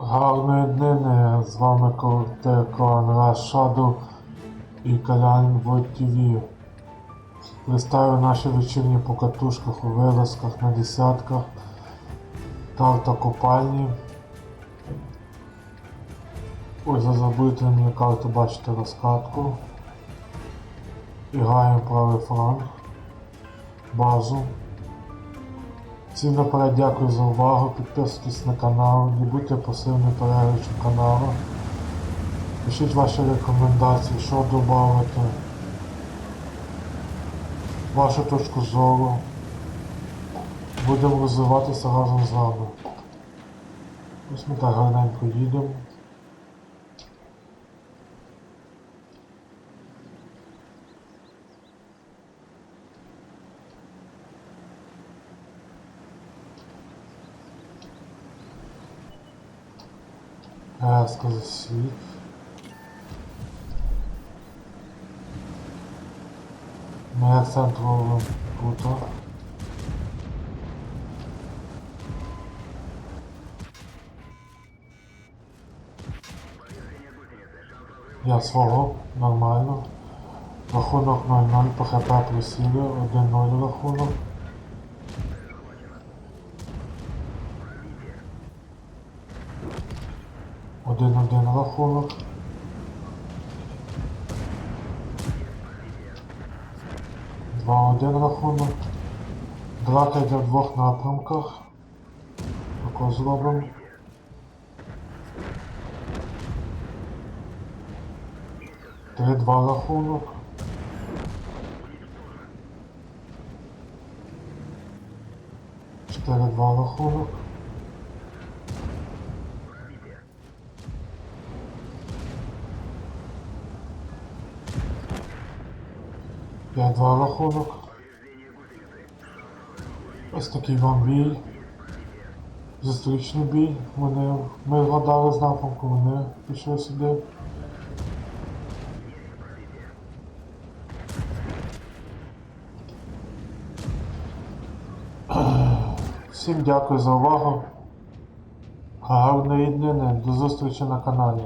Гарної днини, з вами Клан Shadow і Войт ТВ. Листаю наші вечірні по катушках у вилазках на десятках, карта копальні. Ось за забитою мені карту бачите розкатку. І граємо правий фланг, базу. Всім наперед дякую за увагу, підписуйтесь на канал, не будьте пасивним переглядачем каналу. Пишіть ваші рекомендації, що додати, вашу точку зору. Будемо розвиватися разом з вами. Ось ми так гарненько їдемо. А, сказал Смит. Мой акцент был Плутон. Я свого, нормально. Рахунок 0-0 по ХП плюс 1-0 рахунок. Один-один рахунок. Два-один рахунок. Драка йде в двох напрямках. Тако зробимо. Три-два рахунок. Чотири-два рахунок. П'ять-два рахунок. Ось такий вам бій. Зустрічний бій. Вони, ми вгадали з напрямку, вони пішли сюди. Всім дякую за увагу. Гарної днини. До зустрічі на каналі.